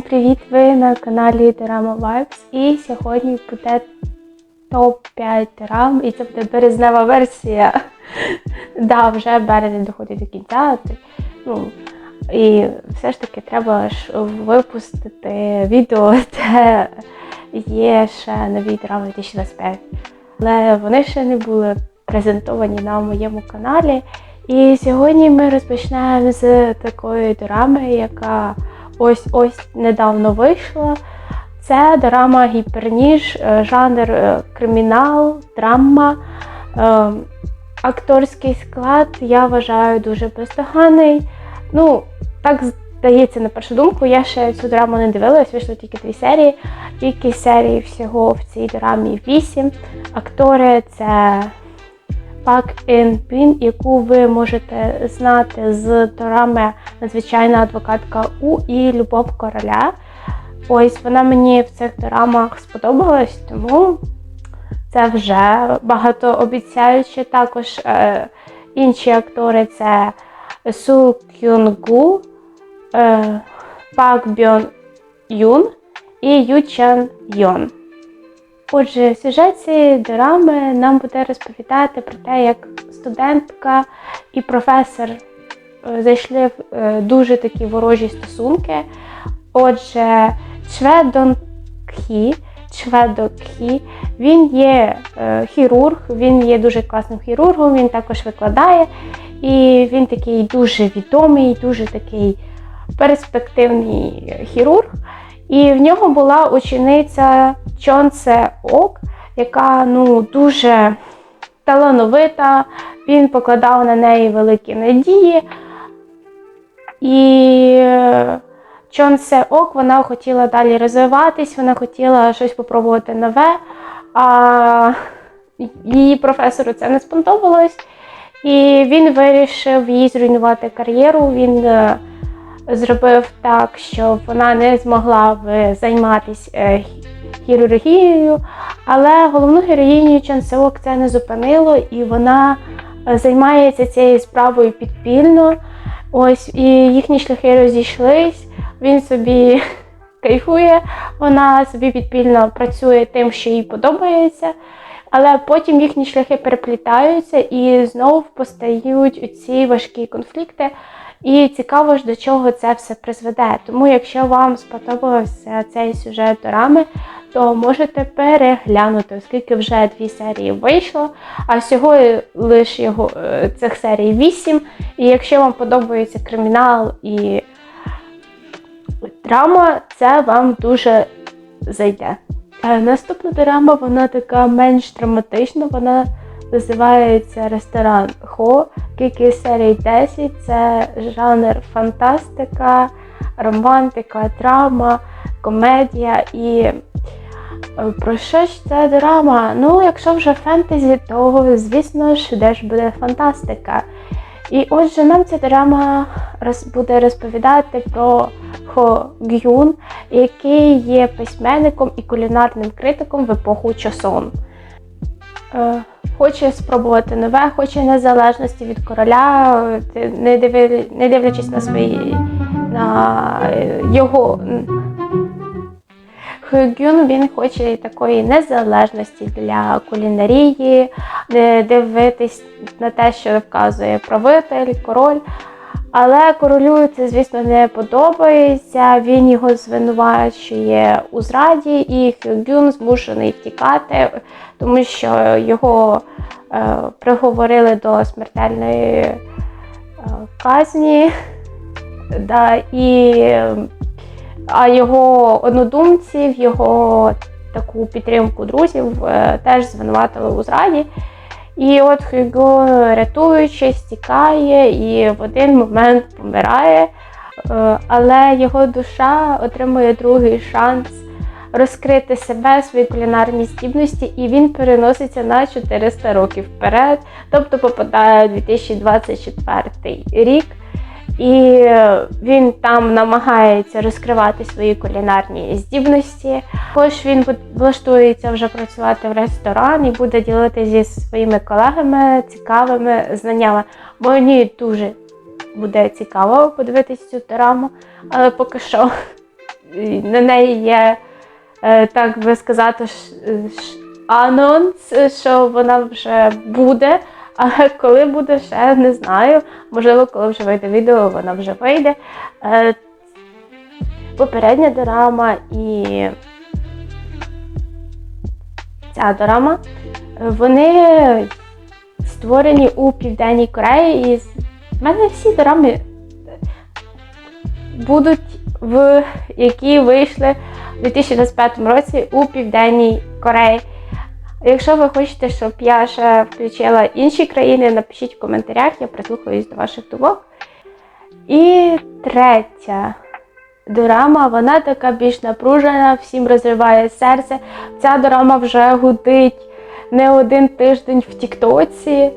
Всім привіт! Ви на каналі Дорама Vibes і сьогодні буде топ-5 дорам, і це буде березнева версія. да, вже березень доходить до кінця. Ну, і все ж таки треба ж випустити відео, де є ще нові дорами 2025. Але вони ще не були презентовані на моєму каналі. І сьогодні ми розпочнемо з такої дорами, яка ось ось недавно вийшла. Це дорама гіперніж, е, жанр е, кримінал, драма. Е, Акторський склад я вважаю дуже бездоганний. Ну, так здається на першу думку. Я ще цю драму не дивилась, вийшло тільки дві серії. Тільки серії всього в цій драмі вісім. Актори це Пак Ін Пін, яку ви можете знати з дорами Надзвичайна адвокатка У і Любов короля. Ось вона мені в цих дорамах сподобалась, тому це вже багатообіцяюче. Також е, інші актори це Су Кюнгу, е, Пак Бьон Юн і Ю Чан Йон. Отже, сюжет цієї дорами нам буде розповідати про те, як студентка і професор зайшли в е, дуже такі ворожі стосунки. Отже, Чве Дон Кхі, Чве До Кхі, він є е, хірург, він є дуже класним хірургом, він також викладає, і він такий дуже відомий, дуже такий перспективний хірург. І в нього була учениця Чонце Ок, яка ну, дуже талановита, він покладав на неї великі надії. І Чонсе Ок вона хотіла далі розвиватись, вона хотіла щось спробувати нове, а її професору це не сподобалось. І він вирішив їй зруйнувати кар'єру. Він е, зробив так, щоб вона не змогла б займатися е, хірургією, але головну героїню Чон Сеок це не зупинило, і вона е, займається цією справою підпільно. Ось і їхні шляхи розійшлись. Він собі кайфує, вона собі підпільно працює тим, що їй подобається. Але потім їхні шляхи переплітаються і знову постають ці важкі конфлікти. І цікаво ж до чого це все призведе. Тому, якщо вам сподобався цей сюжет дорами, то можете переглянути, оскільки вже дві серії вийшло, а всього лише його е, цих серій вісім. І якщо вам подобається кримінал і драма, це вам дуже зайде. Е, Наступна драма, вона така менш драматична, вона називається Ресторан Хо. Кількість серій 10 це жанр фантастика, романтика, драма, комедія і про що ж це драма? Ну, якщо вже фентезі, то звісно ж де ж буде фантастика. І отже, нам ця драма роз- буде розповідати про Хо Гюн, який є письменником і кулінарним критиком в епоху Чосон. Е, Хоче спробувати нове, хоче незалежності від короля, е, не дивлячись на свої на е, його. Хюгюн він хоче такої незалежності для кулінарії, дивитись на те, що вказує правитель, король. Але королю це, звісно, не подобається. Він його звинувачує у зраді, і Хюгюн змушений втікати, тому що його е, приговорили до смертельної е, казні. Да, і, е, а його однодумців, його таку підтримку друзів е, теж звинуватили у зраді. І от Хюго, рятуючись, тікає і в один момент помирає, Е, але його душа отримує другий шанс розкрити себе, свої кулінарні здібності, і він переноситься на 400 років вперед, тобто попадає у 2024 рік. І він там намагається розкривати свої кулінарні здібності. Також він влаштується вже працювати в ресторан і буде ділитися зі своїми колегами цікавими знаннями. Мені дуже буде цікаво подивитися цю драму, але поки що на неї є, е, так би сказати, анонс, що вона вже буде. Але коли буде, ще не знаю. Можливо, коли вже вийде відео, вона вже вийде. Е, Попередня дорама і ця дорама, вони створені у Південній Кореї. І в мене всі дорами будуть в які вийшли у 2025 році у Південній Кореї. Якщо ви хочете, щоб я ще включила інші країни, напишіть в коментарях, я прислухаюсь до ваших думок. І третя дорама, вона така більш напружена, всім розриває серце. Ця дорама вже гудить не один тиждень в Тіктоці.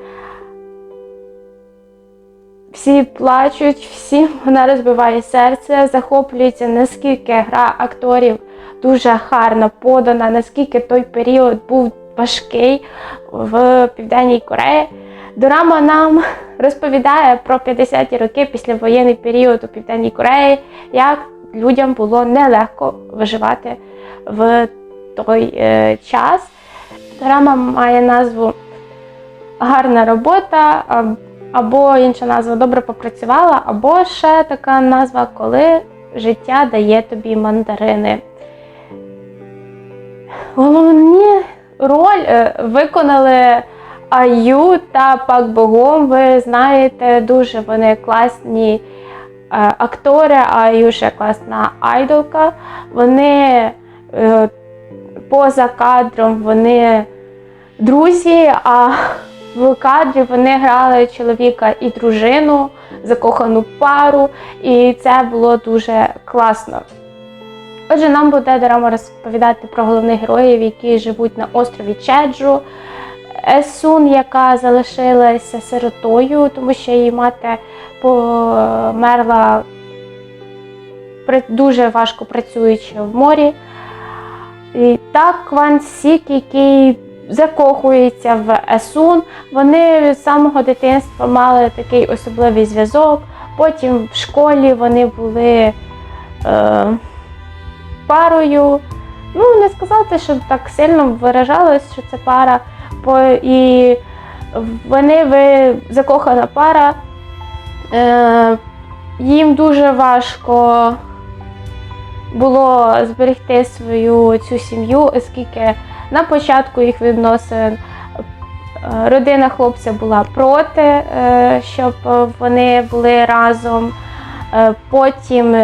Всі плачуть, всім вона розбиває серце, захоплюється, наскільки гра акторів дуже гарно подана, наскільки той період був важкий в Південній Кореї. Дорама нам розповідає про 50-ті роки післявоєнний період у Південній Кореї, як людям було нелегко виживати в той е, час. Дорама має назву Гарна робота, або інша назва добре попрацювала, або ще така назва, коли життя дає тобі мандарини. Головні роль е, виконали Аю та Пак Богом. Ви знаєте, дуже вони класні е, актори, а ще класна айдолка. Вони е, поза кадром вони друзі, а в кадрі вони грали чоловіка і дружину, закохану пару, і це було дуже класно. Отже, нам буде дорама розповідати про головних героїв, які живуть на острові Чеджу. Есун, яка залишилася сиротою, тому що її мати померла дуже важко працюючи в морі. І так Кван Сік, який закохується в Есун. Вони з самого дитинства мали такий особливий зв'язок. Потім в школі вони були е, парою. Ну, не сказати, що так сильно виражалось, що це пара. І вони ви, закохана пара. Е, їм дуже важко було зберегти свою цю сім'ю, оскільки на початку їх відносин е, родина хлопця була проти, е, щоб вони були разом. Е, Потім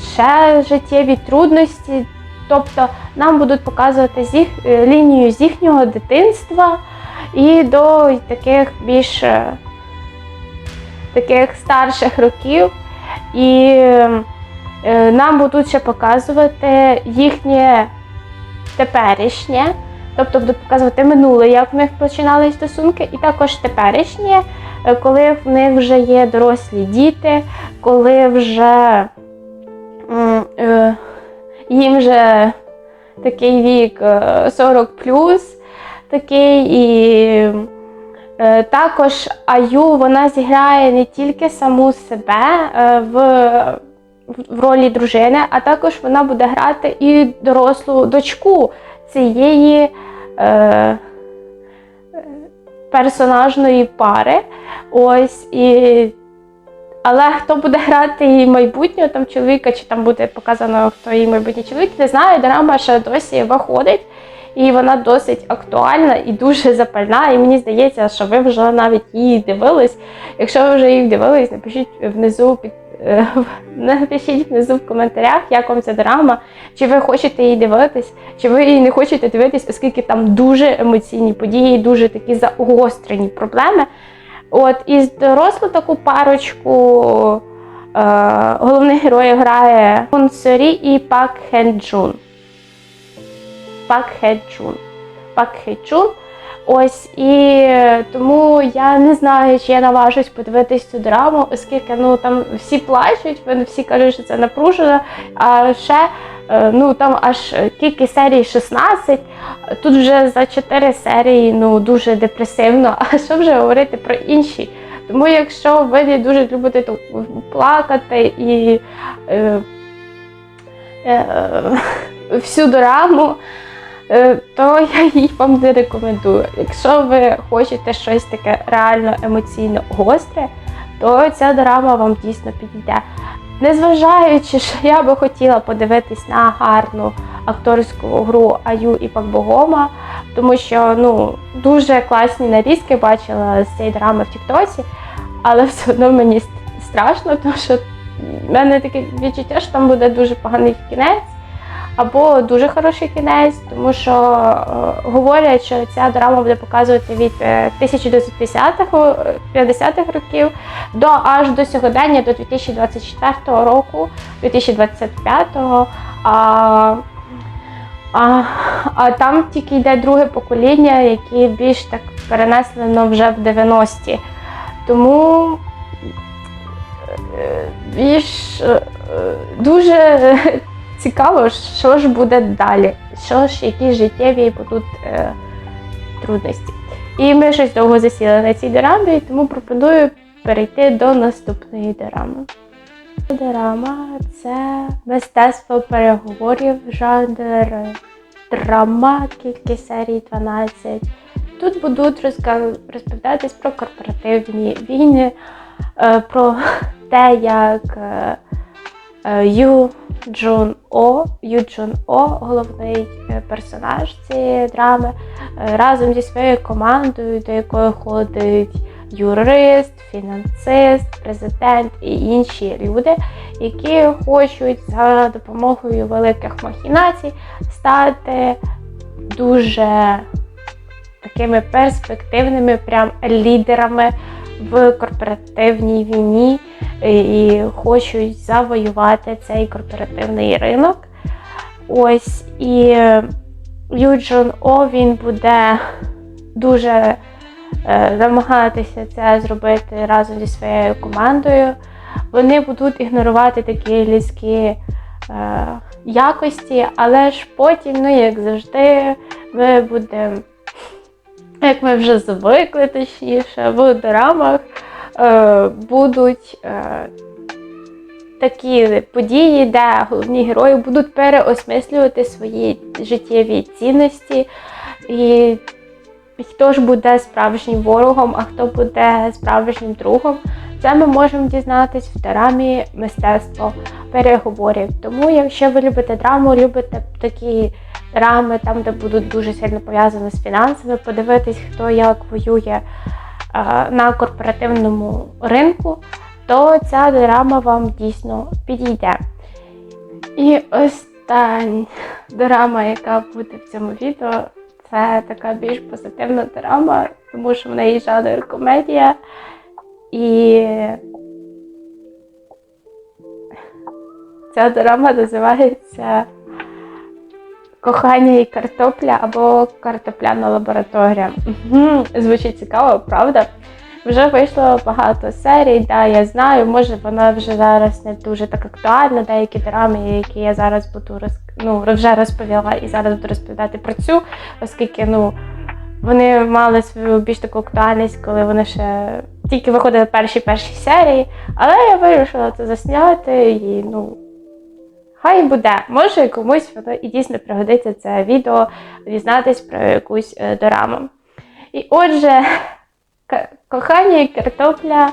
ще життєві трудності. Тобто нам будуть показувати з е, лінію з їхнього дитинства і до таких більш е, таких старших років. І е, нам будуть ще показувати їхнє теперішнє, тобто будуть показувати минуле, як в них починали стосунки, і також теперішнє, коли в них вже є дорослі діти, коли вже їм вже такий вік е, 40 такий і. Е, Також Аю вона зіграє не тільки саму себе е, в, в ролі дружини, а також вона буде грати і дорослу дочку цієї е, персонажної пари. Ось і. Але хто буде грати її майбутнього там чоловіка, чи там буде показано, хто її майбутній чоловік, не знаю. Драма ще досі виходить. І вона досить актуальна і дуже запальна. І мені здається, що ви вже навіть її дивились. Якщо ви вже її дивились, напишіть внизу під е, напишіть внизу в коментарях, як вам ця драма, чи ви хочете її дивитись, чи ви її не хочете дивитись, оскільки там дуже емоційні події, дуже такі загострені проблеми. От і дорослу таку парочку е, головний герой грає Хун Сорі і Пак Хенджун. Пак Хе Пак Хе Чун. Ось і тому я не знаю, чи я наважусь подивитись цю драму, оскільки ну там всі плачуть, вони всі кажуть, що це напружено. А ще е, ну там аж кілька серій 16, тут вже за 4 серії ну дуже депресивно. А що вже говорити про інші? Тому якщо ви дуже любите ту- плакати і е, е, всю дораму, то я її вам не рекомендую. Якщо ви хочете щось таке реально емоційно гостре, то ця драма вам дійсно підійде. Незважаючи, що я би хотіла подивитись на гарну акторську гру Аю і Пакбогома, тому що ну, дуже класні нарізки бачила з цієї драми в Тіктоці, але все одно мені страшно, тому що в мене таке відчуття, що там буде дуже поганий кінець або дуже хороший кінець, тому що е, говорять, що ця драма буде показувати від е, 1950-х, е, 50-х років до аж до сьогодення, до 2024 року, 2025-го. А, а, а там тільки йде друге покоління, які більш так перенесено вже в 90-ті. Тому е, більш е, е, дуже цікаво, що ж буде далі, що ж, які життєві будуть е, трудності. І ми щось довго засіли на цій дорамі, тому пропоную перейти до наступної дорами. Дорама це мистецтво переговорів, жанр драма, кількість серій 12. Тут будуть розповідатись про корпоративні війни, е, про те, як е, Ю Джун О, Ю Джун О, головний е, персонаж цієї драми, е, разом зі своєю командою, до якої ходить юрист, фінансист, президент і інші люди, які хочуть за допомогою великих махінацій стати дуже такими перспективними прям лідерами в корпоративній війні і хочуть завоювати цей корпоративний ринок. Ось і Юджон О він буде дуже е, намагатися це зробити разом зі своєю командою. Вони будуть ігнорувати такі людські е, якості, але ж потім, ну як завжди, ми будемо, як ми вже звикли, точніше, в дорамах е, будуть е, такі події, де головні герої будуть переосмислювати свої життєві цінності. І хто ж буде справжнім ворогом, а хто буде справжнім другом. Це ми можемо дізнатись в дорамі мистецтво переговорів. Тому, якщо ви любите драму, любите такі драми, там, де будуть дуже сильно пов'язані з фінансами, подивитись, хто як воює е, на корпоративному ринку, то ця драма вам дійсно підійде. І остання драма, яка буде в цьому відео, це така більш позитивна драма, тому що в неї жанр комедія. І ця драма називається Кохання і картопля або картопляна лабораторія. Мгм, Звучить цікаво, правда? Вже вийшло багато серій, да, я знаю, може вона вже зараз не дуже так актуальна, деякі драми, які я зараз буду роз... ну, вже розповіла і зараз буду розповідати про цю, оскільки ну, вони мали свою більш таку актуальність, коли вони ще тільки виходили перші перші серії. Але я вирішила це засняти і ну. Хай буде, може комусь воно і дійсно пригодиться це відео, дізнатись про якусь е, дораму. І отже, кохання картопля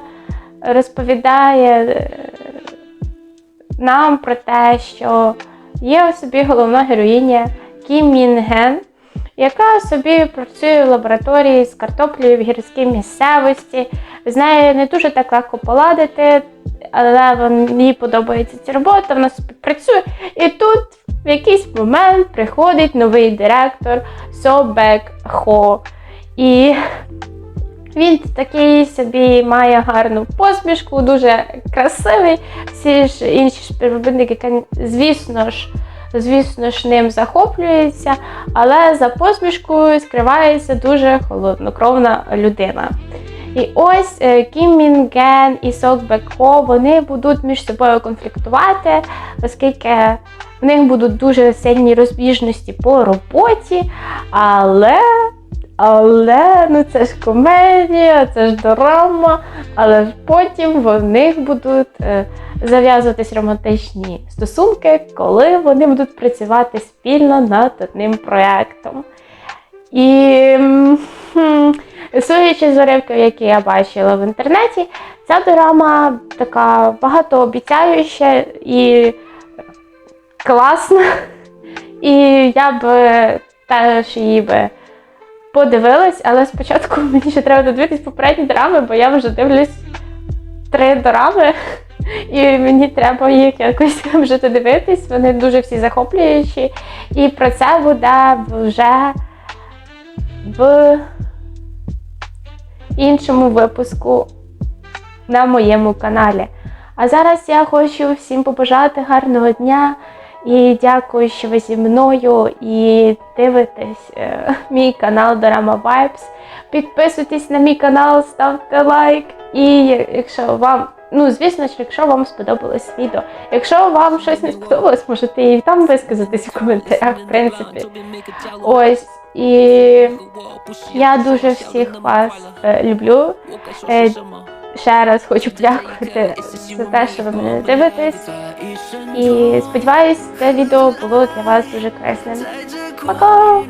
розповідає е, нам про те, що є у собі головна героїня Кім Мін Ген, яка собі працює в лабораторії з картоплею в гірській місцевості. З нею не дуже так легко поладити, але їй подобається ця робота, вона собі працює. І тут в якийсь момент приходить новий директор Собек Хо. І він такий собі має гарну посмішку, дуже красивий. Всі ж інші співробітники, звісно ж, звісно ж, ним захоплюється, але за посмішкою скривається дуже холоднокровна людина. І ось е, Кім Ген і Сок Бек вони будуть між собою конфліктувати, оскільки в них будуть дуже сильні розбіжності по роботі, але Але ну це ж комедія, це ж драма, але ж потім в них будуть е, зав'язуватись романтичні стосунки, коли вони будуть працювати спільно над одним проєктом. І хм, судячи з уривків, які я бачила в інтернеті, ця дорама така багатообіцяюча і класна. І я б теж її би подивилась, але спочатку мені ще треба додивитись попередні драми, бо я вже дивлюсь три дорами, і мені треба їх якось вже додивитись. Вони дуже всі захоплюючі. І про це буде вже в іншому випуску на моєму каналі. А зараз я хочу всім побажати гарного дня і дякую, що ви зі мною і дивитесь е, мій канал Dorama Vibes. Підписуйтесь на мій канал, ставте лайк. І якщо вам, ну звісно ж, якщо вам сподобалось відео. Якщо вам щось не сподобалось, можете і там висказатись в коментарях, в принципі. Ось і я дуже всіх вас е, люблю. Ще раз хочу подякувати за те, що ви мене дивитесь. І сподіваюсь, це відео було для вас дуже корисним. Пока!